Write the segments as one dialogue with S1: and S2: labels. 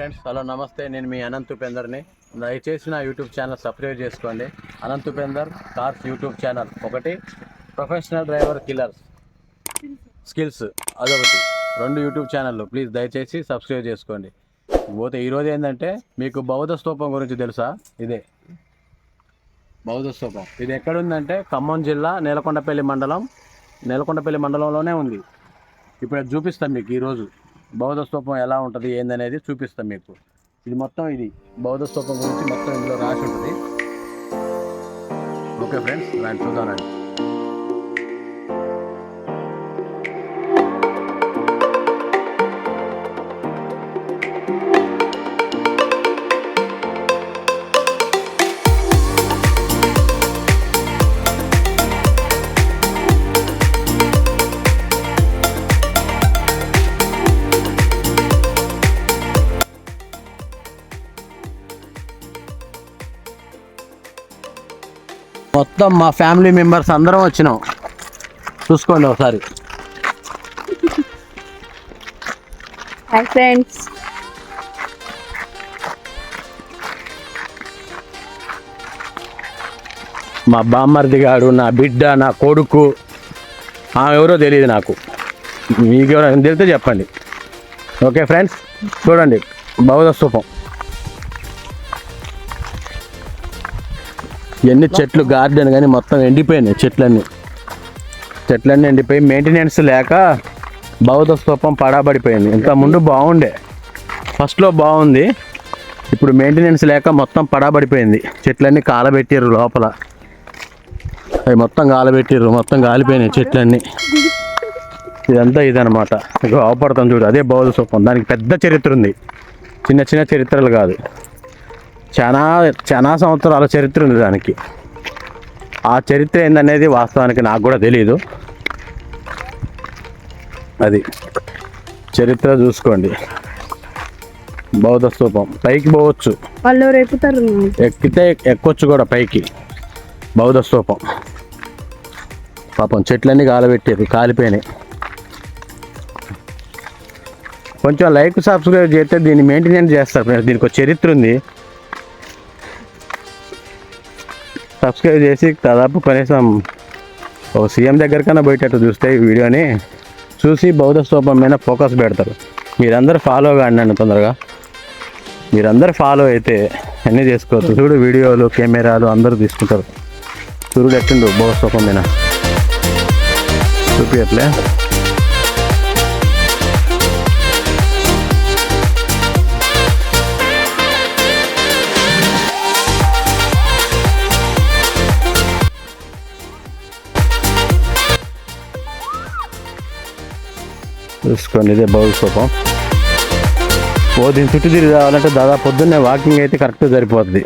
S1: Friends hello నమస్తే. నేను మీ అనంత్ ఉపేందర్ని. దయచేసి నా యూట్యూబ్ ఛానల్ సబ్స్క్రైబ్ చేసుకోండి. Anant Upender cars YouTube channel ఒకటి. Professional driver killers. స్కిల్స్ అదొకటి. రెండు యూట్యూబ్ ఛానళ్ళు. ప్లీజ్ దయచేసి సబ్స్క్రైబ్ చేసుకోండి. పోతే ఈరోజు ఏంటంటే మీకు బౌద్ధ స్తూపం గురించి తెలుసా? ఇదే. బౌద్ధ స్తూపం. ఇది ఎక్కడుందంటే ఖమ్మం జిల్లా నేలకొండపల్లి మండలం నేలకొండపల్లి మండలంలోనే ఉంది. ఇప్పుడు చూపిస్తాను చూపిస్తాం మీకు ఈరోజు బౌద్ధ స్తూపం ఎలా ఉంటుంది ఏందనేది చూపిస్తాం మీకు. ఇది మొత్తం ఇది బౌద్ధ స్తూపం గురించి మొత్తం ఇందులో రాసి ఉంటుంది. ఓకే ఫ్రెండ్స్ రండి చూద్దాం మొత్తం మా ఫ్యామిలీ మెంబర్స్ అందరం వచ్చినాం. చూసుకోండి ఒకసారి.
S2: Hi friends.
S1: మా బామ్మర్ది గాడు నా బిడ్డ నా కొడుకు ఆమె ఎవరో తెలియదు నాకు. మీకు ఎవరైనా తెలిస్తే చెప్పండి. ఓకే ఫ్రెండ్స్ చూడండి. బౌద్ధ స్తూపం ఎన్ని చెట్లు గార్డెన్ కానీ మొత్తం ఎండిపోయినాయి చెట్లన్నీ. చెట్లన్నీ ఎండిపోయి మెయింటెనెన్స్ లేక బౌద్ధ స్తూపం పడాబడిపోయింది. ఇంత ముందు బాగుండే. ఫస్ట్లో బాగుంది. ఇప్పుడు మెయింటెనెన్స్ లేక మొత్తం పడాబడిపోయింది. చెట్లన్నీ కాలబెట్టారు లోపల. అవి మొత్తం కాలబెట్టారు మొత్తం గాలిపోయినాయి చెట్లన్నీ. ఇదంతా ఇదనమాట ఇక అవపడతాం చూడు అదే బౌద్ధ స్తూపం. దానికి పెద్ద చరిత్ర ఉంది. చిన్న చిన్న చరిత్రలు కాదు. చాలా చాలా సంవత్సరాల చరిత్ర ఉంది దానికి. ఆ చరిత్ర ఏందనేది వాస్తవానికి నాకు కూడా తెలియదు అది చరిత్ర చూసుకోండి. బౌద్ధ స్తూపం. పైకి పోవచ్చు.
S2: వాళ్ళు రేపుతారు
S1: ఎక్కితే ఎక్కొచ్చు కూడా పైకి. బౌద్ధ స్తూపం. పాపం చెట్లన్నీ కాలబెట్టారు కాలిపోయినాయి. కొంచెం లైక్ సబ్స్క్రైబ్ చేస్తే దీన్ని మెయింటెనెన్స్ చేస్తారు. దీనికి ఒక చరిత్ర ఉంది. సబ్స్క్రైబ్ చేసి దాదాపు కనీసం ఓ సీఎం దగ్గరకన్నా పోయేటట్టు చూస్తే ఈ వీడియోని చూసి బౌద్ధ స్తూపం మీద ఫోకస్ పెడతారు. మీరందరూ ఫాలో కాండి తొందరగా. మీరందరూ ఫాలో అయితే అన్నీ చేసుకోవచ్చు. చూడు వీడియోలు కెమెరాలు అందరూ తీసుకుంటారు. చూడు ఎట్టుండు బౌద్ధ స్తూపం మీద. చూపించట్లే చూసుకోండి ఇదే బౌల్ స్తూపం ఓ దీని చుట్టూ తిరిగి రావాలంటే దాదాపు పొద్దున్నే వాకింగ్ అయితే కరెక్ట్ సరిపోతుంది.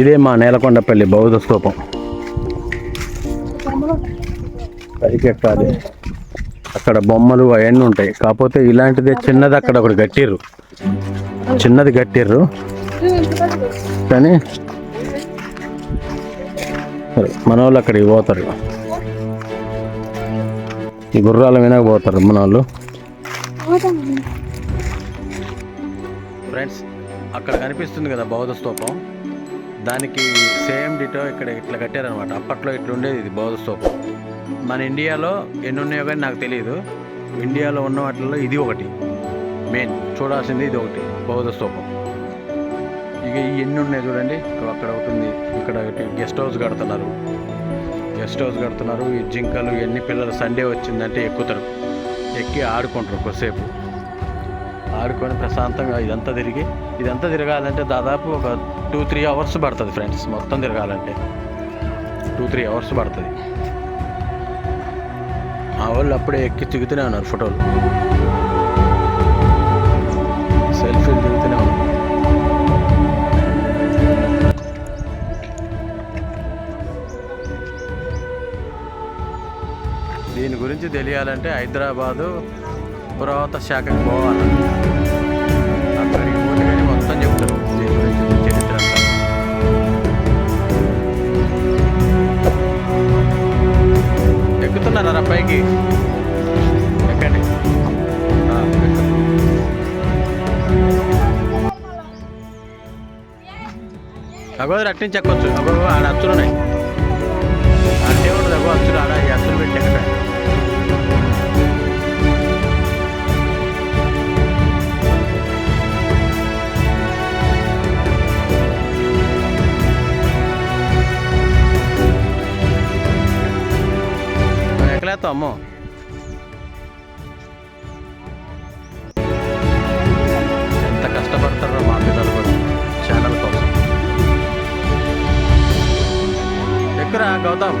S1: ఇదే మా నేలకొండపల్లి బౌద్ధ స్తూపం పైకి ఎక్కాలి అక్కడ బొమ్మలు అవన్నీ ఉంటాయి. కాకపోతే ఇలాంటిదే చిన్నది అక్కడ ఒకటి కట్టిర్రు. చిన్నది కట్టిర్రు. కానీ మన వాళ్ళు అక్కడికి పోతారు ఈ గుర్రాల మీద పోతారు మన వాళ్ళు. ఫ్రెండ్స్ అక్కడ కనిపిస్తుంది కదా బౌద్ధ స్తూపం. దానికి సేమ్ డిటో ఇక్కడ ఇట్లా కట్టారనమాట అప్పట్లో ఇట్లా ఉండేది ఇది బౌద్ధ స్తూపం. మన ఇండియాలో ఎన్ని ఉన్నాయో కానీ నాకు తెలియదు ఇండియాలో ఉన్న వాటిల్లో ఇది ఒకటి. మెయిన్ చూడాల్సింది ఇది ఒకటి బౌద్ధ స్తూపం. ఇక ఎన్ని ఉన్నాయి చూడండి. అక్కడ ఒకటి ఉంది. ఇక్కడ ఒకటి గెస్ట్ హౌస్ కడుతున్నారు. గెస్ట్ హౌస్ కడుతున్నారు. ఈ జింకలు ఎన్ని పిల్లలు సండే వచ్చిందంటే ఎక్కుతారు. ఎక్కి ఆడుకుంటారు కొద్దిసేపు. ఆడుకొని ప్రశాంతంగా ఇదంతా తిరిగి ఇదంతా తిరగాలంటే దాదాపు ఒక టూ త్రీ అవర్స్ పడుతుంది ఫ్రెండ్స్. మొత్తం తిరగాలంటే. టూ త్రీ అవర్స్ పడుతుంది. మా వాళ్ళు అప్పుడే ఎక్కి తిగుతూనే ఉన్నారు ఫోటోలు. గురించి తెలియాలంటే హైదరాబాదు పురావత శాఖకు పోవాలి. అక్కడికి పోతే మొత్తం చెప్తారు దీని గురించి చరిత్ర ఎక్కుతున్నారా పైకి ఎక్కండి. అగోదరు అట్నుంచి ఎక్కొచ్చు. అగో ఆడ అచ్చులు ఉన్నాయి అంటే ఉండదు అగో అచ్చులు ఆడ అచ్చులు పెట్టి ఎక్కడ. ఎక్కలేస్తావు ఎంత కష్టపడతారో మా పిల్లలు కూడా ఛానల్ కోసం. ఎక్కురా గౌతమ్?